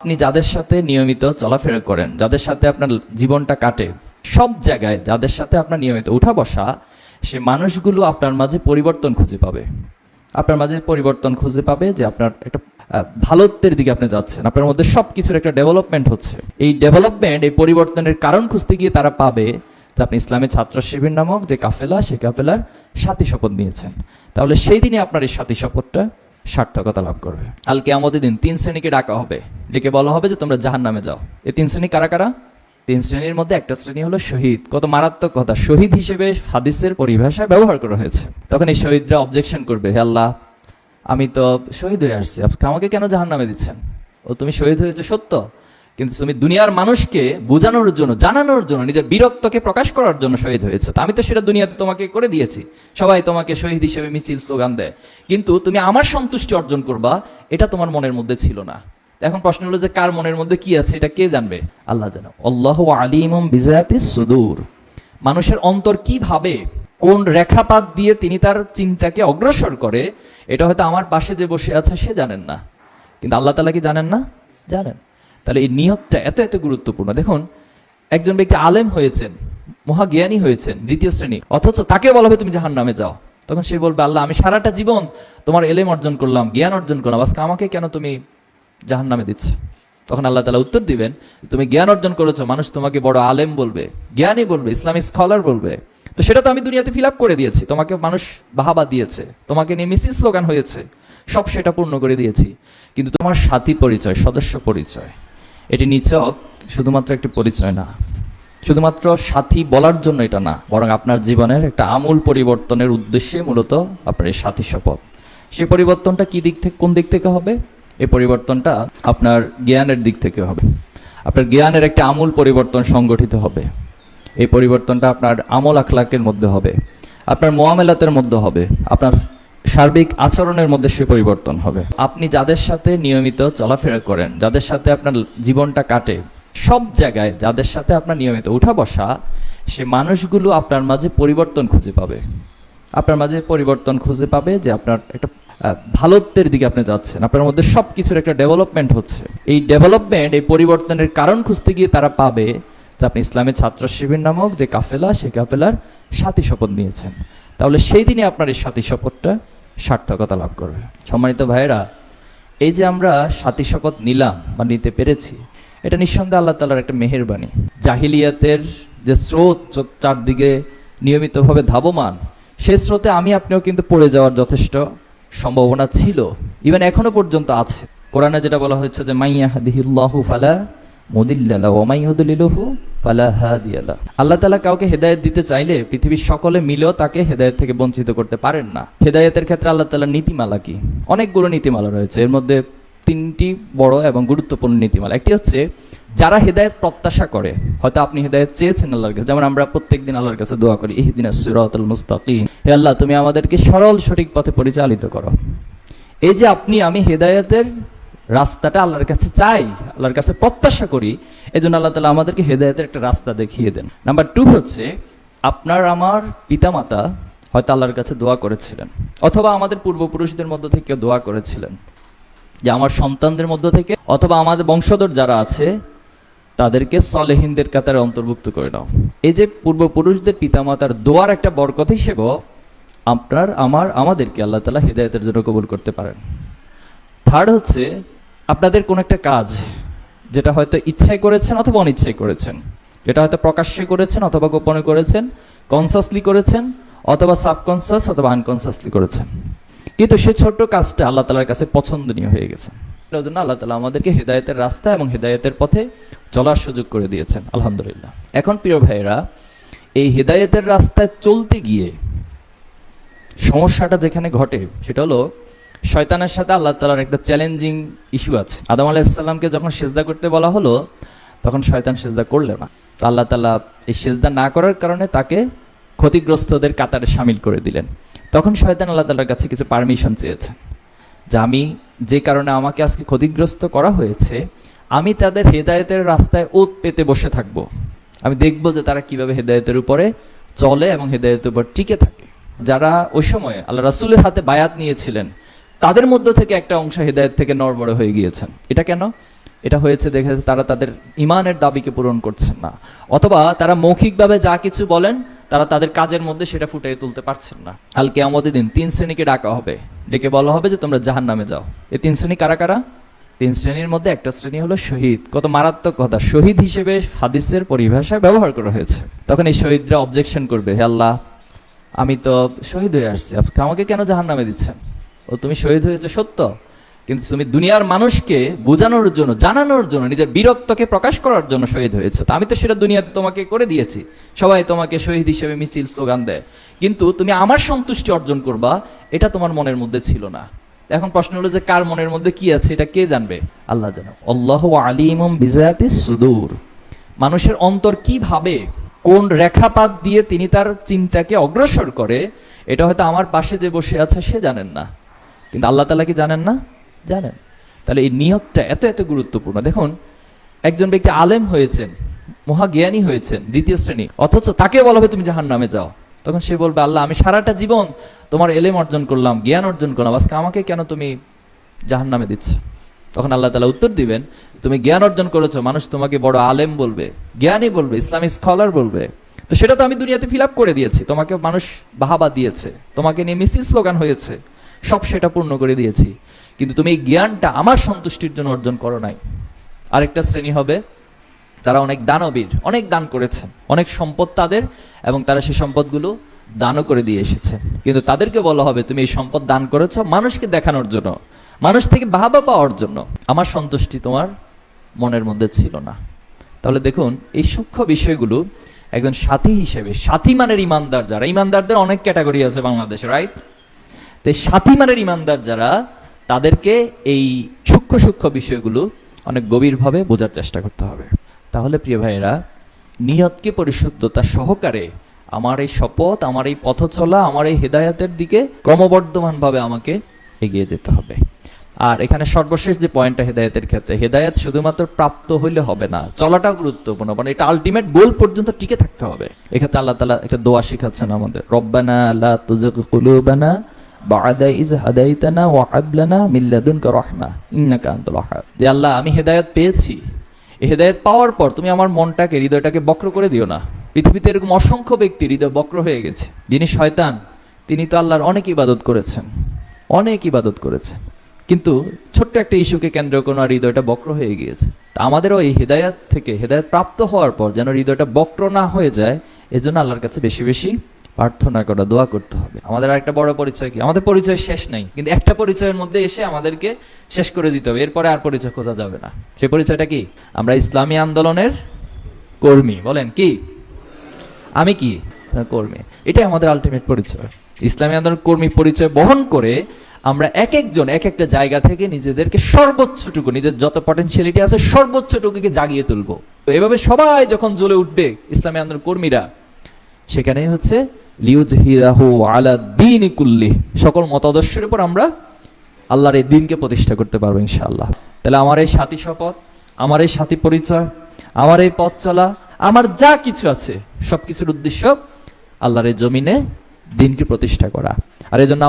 আপনি যাদের সাথে নিয়মিত চলাফেরা করেন, যাদের সাথে আপনার জীবনটা কাটে, সব জায়গায় যাদের সাথে আপনার নিয়মিত উঠা বসা, সে মানুষগুলো আপনার মাঝে পরিবর্তন খুঁজে পাবে। আপনার মাঝে পরিবর্তন খুঁজে পাবে যে আপনার একটা ভালোত্বের দিকে আপনি যাচ্ছেন। আপনার মধ্যে সবকিছুর একটা ডেভেলপমেন্ট হচ্ছে। এই ডেভেলপমেন্ট এই পরিবর্তনের কারণ খুঁজতে গিয়ে তারা পাবে যে আপনি ইসলামের ছাত্র শিবির নামক যে কাফেলা, সে কাফেলার সাথী শপথ নিয়েছেন। তাহলে সেই দিনে আপনার এই সাথী শপথটা সার্থকতা লাভ করবে। কাল কেয়ামতের দিন তিন শ্রেণীকে ডাকা হবে। ডেকে বলা হবে যে তোমরা জাহান নামে যাও। এই তিন শ্রেণি কারা কারা? তিন শ্রেণির মধ্যে একটা শ্রেণি হলো শহীদ। কত মারাত্মক কথা। শহীদ হিসেবে হাদিসের পরিভাষায় ব্যবহার করা হয়েছে। তখন এই শহীদরা অবজেকশন করবে, হে আল্লাহ, আমি তো শহীদ হয়ে আসছি। আমাকে কেন জাহান নামে দিচ্ছেন? ও তুমি শহীদ হয়েছে সত্য? কিন্তু তুমি দুনিয়ার মানুষকে বোঝানোর জন্য, জানানোর জন্য, নিজের বীরত্বকে প্রকাশ করার জন্য শহীদ হয়েছে। আমি তো সেটা দুনিয়াতে তোমাকে করে দিয়েছি। সবাই তোমাকে শহীদ হিসেবে মিছিল স্লোগান দেয়। কিন্তু তুমি আমার সন্তুষ্টি অর্জন করবা, এটা তোমার মনের মধ্যে ছিল না। এখন প্রশ্ন হলো যে কার মনের মধ্যে কি আছে, এটা কে জানবে? আল্লাহ জানো। আল্লাহ আলিমম বিজাতিস সুদূর। মানুষের অন্তর কি ভাবে, কোন রেখাপাত দিয়ে তিনি তার চিন্তাকে অগ্রসর করে, এটা হয়তো আমার পাশে যে বসে আছে, সে জানেন না। কিন্তু আল্লাহ তালা কি জানেন না? জানেন। তাহলে এই নিয়তটা এত এত গুরুত্বপূর্ণ। দেখুন, একজন ব্যক্তি আলেম হয়েছেন, মহাজ্ঞানী হয়েছেন, দ্বিতীয় শ্রেণি, অথচ তাকে বলা হবে তুমি জাহান নামে যাও। তখন সে বলবে, আল্লাহ, আমি সারাটা জীবন তোমার এলেম অর্জন করলাম, জ্ঞান অর্জন করলাম, আজকে আমাকে কেন তুমি জাহান নামে দিচ্ছ? তখন আল্লাহ তালা উত্তর দিবেন, তুমি জ্ঞান অর্জন করেছ, মানুষ তোমাকে বড় আলেম বলবে, জ্ঞানী বলবে, ইসলামিক স্কলার বলবে। তো সেটা তো আমি দুনিয়াতে ফিল করে দিয়েছি, তোমাকে মানুষ বাহাবা দিয়েছে, তোমাকে নিয়ে মিছিল স্লোগান হয়েছে, সব সেটা পূর্ণ করে দিয়েছি। কিন্তু তোমার সাথী পরিচয়, সদস্য পরিচয় এটি নিচক শুধুমাত্র একটি পরিচয় না। শুধুমাত্র সাথী বলার জন্য এটা না, বরং আপনার জীবনের একটা আমূল পরিবর্তনের উদ্দেশ্যে মূলত আপনার এই সাথী শপথ। সেই পরিবর্তনটা কি দিক থেকে, কোন দিক থেকে হবে? এই পরিবর্তনটা আপনার জ্ঞানের দিক থেকে হবে। আপনার জ্ঞানের একটা আমূল পরিবর্তন সংগঠিত হবে। এই পরিবর্তনটা আপনার আমল আখলাকের মধ্যে হবে। আপনার মোয়ামেলাতের মধ্যে হবে। আপনার সার্বিক আচরণের মধ্যে সে পরিবর্তন হবে। আপনি যাদের সাথে নিয়মিত চলাফেরা করেন, যাদের সাথে আপনার জীবনটা কাটে, সব জায়গায় যাদের সাথে আপনার নিয়মিত উঠা বসা, সে মানুষগুলো আপনার মাঝে পরিবর্তন খুঁজে পাবে। আপনার মাঝে পরিবর্তন খুঁজে পাবে যে আপনার একটা ভালোত্বের দিকে আপনি যাচ্ছেন। আপনার মধ্যে সব কিছুর একটা ডেভেলপমেন্ট হচ্ছে। এই ডেভেলপমেন্ট, এই পরিবর্তনের কারণ খুঁজতে গিয়ে তারা পাবে যে আপনি ইসলামের ছাত্র শিবির নামক যে কাফেলা সেই কাফেলার সাথী শপথ নিয়েছেন। তাহলে সেই দিনে আপনার এই সাথী শপথটা সার্থকতা লাভ করবে। সম্মানিত ভাইয়েরা, এই যে আমরা সাথী শপথ নিলাম বা নিতে পেরেছি, এটা নিঃসন্দেহে আল্লাহ তালার একটা মেহেরবানি জাহিলিয়াতের যে স্রোত চারদিকে নিয়মিতভাবে ধাবমান সেই স্রোতে আমি আপনিও কিন্তু পড়ে যাওয়ার যথেষ্ট সম্ভাবনা ছিল ইভেন এখনও পর্যন্ত আছে। কোরআনে যেটা বলা হয়েছে যে মাইয়া হাদিহিল্লাহু ফালা ফালা হাদিয়ালা আল্লাহ তাআলা কাউকে হেদায়েত দিতে চাইলে পৃথিবীর সকলে মিলেও তাকে হেদায়েত থেকে বঞ্চিত করতে পারেন না। হেদায়েতের ক্ষেত্রে আল্লাহ তাআলার নীতিমালা কি? অনেকগুলো নীতিমালা রয়েছে। এর মধ্যে তিনটি বড় এবং গুরুত্বপূর্ণ নীতিমালা। একটি হচ্ছে, যারা হেদায়েত প্রত্যাশা করে, হয়তো আপনি হেদায়েত চেয়েছেন আল্লাহর কাছে। যেমন আমরা প্রত্যেকদিন আল্লাহর কাছে দোয়া করি ইহদিনাস সিরাতাল মুস্তাকিম। হে আল্লাহ, তুমি আমাদেরকে সরল সঠিক পথে পরিচালিত করো। এই যে আপনি, আমি হেদায়েতের রাস্তাটা আল্লাহর কাছে চাই, আল্লাহর কাছে প্রত্যাশা করি এই জন্য আল্লাহ তালা আমাদেরকে হেদায়েতের একটা রাস্তা দেখিয়ে দেন। নাম্বার টু হচ্ছে, আপনার আমার পিতামাতা হয়তো আল্লাহর কাছে দোয়া করেছিলেন, অথবা আমাদের পূর্বপুরুষদের মধ্য থেকে দোয়া করেছিলেন, যে আমার সন্তানদের মধ্য থেকে, অথবা আমাদের বংশধর যারা আছে, তাদেরকে সলেহিনদের কাতারে অন্তর্ভুক্ত করে নাও। এই যে পূর্বপুরুষদের পিতামাতার দোয়ার একটা বরকত হিসেবেও আপনার, আমার, আমাদেরকে আল্লাহ তালা হৃদায়তের জন্য কবুল করতে পারেন। থার্ড হচ্ছে আপনাদের কোন একটা কাজ যেটা হয়তো ইচ্ছায় করেছেন অথবা অনিচ্ছায় করেছেন। যেটা হয়তো প্রকাশ্যে করেছেন অথবা গোপনে করেছেন কনসাসলি করেছেন অথবা সাবকনসাস অথবা আনকনসাসলি করেছেন। কিন্তু সে ছোট্ট কাজটা আল্লাহ তালার কাছে পছন্দনীয় হয়ে গেছে। এটার জন্য আল্লাহ তালা আমাদেরকে হেদায়েতের রাস্তা এবং হেদায়েতের পথে চলার সুযোগ করে দিয়েছেন, আলহামদুলিল্লাহ। এখন প্রিয় ভাইয়েরা, এই হেদায়েতের রাস্তায় চলতে গিয়ে সমস্যাটা যেখানে ঘটে, সেটা হলো শয়তানের সাথে আল্লাহ তালার একটা চ্যালেঞ্জিং ইস্যু আছে। আদম আলাহিসাল্লামকে যখন সেজদা করতে বলা হলো, তখন শয়তান সেজদা করল না। তো আল্লাহ তালা এই সেজদা না করার কারণে তাকে ক্ষতিগ্রস্তদের কাতারে সামিল করে দিলেন। তখন শয়তান আল্লাহ তালার কাছে কিছু পারমিশন চেয়েছে যে আমি যে কারণে আমাকে আজকে ক্ষতিগ্রস্ত করা হয়েছে, আমি তাদের হেদায়েতের রাস্তায় ওত পেতে বসে থাকব। আমি দেখব যে তারা কীভাবে হেদায়েতের উপরে চলে এবং হেদায়েতের উপর টিকে থাকে। যারা ওই সময় আল্লাহ রাসুলের হাতে বায়াত নিয়েছিলেন তাদের মধ্য থেকে একটা অংশ হেদায়েত থেকে নড়বড় হয়ে গিয়েছেন। এটা কেন? এটা হয়েছে দেখে তারা তাদের ইমানের দাবিকে পূরণ করছেন না। অথবা তারা মৌখিকভাবে যা কিছু বলেন, তারা তাদের কাজের মধ্যে সেটা ফুটিয়ে তুলতে পারছেন না। কাল কেয়ামতের দিন তিন শ্রেণীকে ডাকা হবে। ডেকে বলা হবে যে, তোমরা জাহান নামে যাও। এই তিন শ্রেণি কারা কারা? তিন শ্রেণির মধ্যে একটা শ্রেণি হলো শহীদ। কত মারাত্মক কথা। শহীদ হিসেবে হাদিসের পরিভাষায় ব্যবহার করা হয়েছে। তখন এই শহীদরা অবজেকশন করবে, হে আল্লাহ, আমি তো শহীদ হয়ে আসছি। আমাকে কেন জাহান নামে দিচ্ছেন? ও তুমি শহীদ হয়েছে সত্য। কিন্তু তুমি দুনিয়ার মানুষকে বোঝানোর জন্য, জানানোর জন্য, নিজের বীরত্বকে প্রকাশ করার জন্য শহীদ হয়েছে। আমি তো সেটা দুনিয়াতে তোমাকে করে দিয়েছি। সবাই তোমাকে শহীদ হিসেবে মিছিল, স্লোগান দেয়। কিন্তু তুমি আমার সন্তুষ্টি অর্জন করবা, এটা তোমার মনের মধ্যে ছিল না। এখন প্রশ্ন হলো যে কার মনের মধ্যে কি আছে, এটা কে জানবে? আল্লাহ জানো। আল্লাহ আলিমম বিজাতি সুদূর। মানুষের অন্তর কি ভাবে, কোন রেখাপাত দিয়ে তিনি তার চিন্তাকে অগ্রসর করে, এটা হয়তো আমার পাশে যে বসে আছে, সে জানেন না। কিন্তু আল্লাহ তালা কি জানেন না? জানেন। তাহলে এই নিয়তটা এত এত গুরুত্বপূর্ণ। দেখুন, একজন ব্যক্তি আলেম হয়েছেন, মহাজ্ঞানী হয়েছেন, দ্বিতীয় শ্রেণি, অথচ তাকে বলা হবে তুমি জাহান নামে যাও। তখন সে বলবে, আল্লাহ, আমি সারাটা জীবন তোমার এলেম অর্জন করলাম, জ্ঞান অর্জন করলাম। আজকে আমাকে কেন তুমি জাহান নামে দিচ্ছ? তখন আল্লাহ তালা উত্তর দিবেন, তুমি জ্ঞান অর্জন করেছ, মানুষ তোমাকে বড় আলেম বলবে, জ্ঞানী বলবে ইসলামিক স্কলার বলবে। তো সেটা তো আমি দুনিয়াতে ফিল করে দিয়েছি। তোমাকে মানুষ বাহাবা দিয়েছে। তোমাকে নিয়ে মিছিল স্লোগান হয়েছে। সব সেটা পূর্ণ করে দিয়েছি। কিন্তু তুমি এই জ্ঞানটা আমার সন্তুষ্টির জন্য অর্জন করো নাই। আরেকটা শ্রেণি হবে, তারা অনেক দানবীর, অনেক দান করেছেন, অনেক সম্পদ তাদের এবং তারা সেই সম্পদগুলো দানও করে দিয়ে এসেছে। কিন্তু তাদেরকে বলা হবে, তুমি এই সম্পদ দান করেছ মানুষকে দেখানোর জন্য, মানুষ থেকে বাহাবা পাওয়ার জন্য। আমার সন্তুষ্টি তোমার মনের মধ্যে ছিল না। তাহলে দেখুন, এই সূক্ষ্ম বিষয়গুলো একজন সাথী হিসেবে, সাথী মানের ইমানদার যারা, ইমানদারদের অনেক ক্যাটাগরি আছে বাংলাদেশে রাইট তো এই সাথী মানের ইমানদার যারা, তাদেরকে এই সূক্ষ্ম সূক্ষ্ম বিষয়গুলো অনেক গভীরভাবে বোঝার চেষ্টা করতে হবে। তাহলে প্রিয় ভাইয়েরা, নিয়তকে পরিশুদ্ধতা সহকারে আমার এই শপথ, আমার এই পথ চলা, আমার এই হেদায়াতের দিকে ক্রমবর্ধমানভাবে আমাকে এগিয়ে যেতে হবে। আর এখানে সর্বশেষ যে পয়েন্টটা হেদায়েতের ক্ষেত্রে, হেদায়েত শুধুমাত্র প্রাপ্ত হইলে হবে না, চলাটাও গুরুত্বপূর্ণ মানে এটা আলটিমেট গোল পর্যন্ত টিকে থাকতে হবে। এক্ষেত্রে আল্লাহ তালা একটা দোয়া শিখাচ্ছেন আমাদের, রব্বানা লা তুজিগ কুলুবানা আমি পেয়েছি। পাওয়ার পর তুমি আমার মনটাকে, হৃদয়টাকে বক্র করে দিও না। পৃথিবীতে এরকম অসংখ্য ব্যক্তি হৃদয় বক্র হয়ে গেছে। যিনি শয়তান, তিনি তো আল্লাহর অনেক ইবাদত করেছেন। অনেক ইবাদত করেছেন। কিন্তু ছোট্ট একটা ইস্যুকে কেন্দ্র করে হৃদয়টা বক্র হয়ে গিয়েছে। তা আমাদেরও এই হৃদায়াত থেকে, হৃদায়ত প্রাপ্ত হওয়ার পর যেন হৃদয়টা বক্র না হয়ে যায়, এজন্য আল্লাহর কাছে বেশি বেশি প্রার্থনা করা, দোয়া করতে হবে। আমাদের একটা বড় পরিচয় কি? আমাদের পরিচয় শেষ নাই, কিন্তু একটা পরিচয়ের মধ্যে এসে আমাদেরকে শেষ করে দিতে হবে। এরপরে আর পরিচয় খোঁজা যাবে না। সেই পরিচয়টা কি? আমরা ইসলামী আন্দোলনের কর্মী, বলেন কি? আমি কি? কর্মী। এটাই আমাদের আলটিমেট পরিচয়। ইসলামী আন্দোলন কর্মী পরিচয় বহন করে আমরা এক একজন, এক একটা জায়গা থেকে নিজেদেরকে সর্বোচ্চটুকু, নিজের যত পটেনশিয়ালিটি আছে সর্বোচ্চটুকুকে জাগিয়ে তুলবো। এভাবে সবাই যখন জ্বলে উঠবে ইসলামী আন্দোলন কর্মীরা, সেখানেই হচ্ছে সকল মতাদর্শের উপর আমরা আল্লাহর এই দিনকে প্রতিষ্ঠা করতে পারব ইনশাআল্লাহ। তাহলে আমার এই সাথী শপথ, আমার এই সাথী পরিচয়, আমার এই পথ চলা, আমার যা কিছু আছে, সবকিছুর উদ্দেশ্য আল্লাহর জমিনে দিনকে প্রতিষ্ঠা করা। আর এই জন্য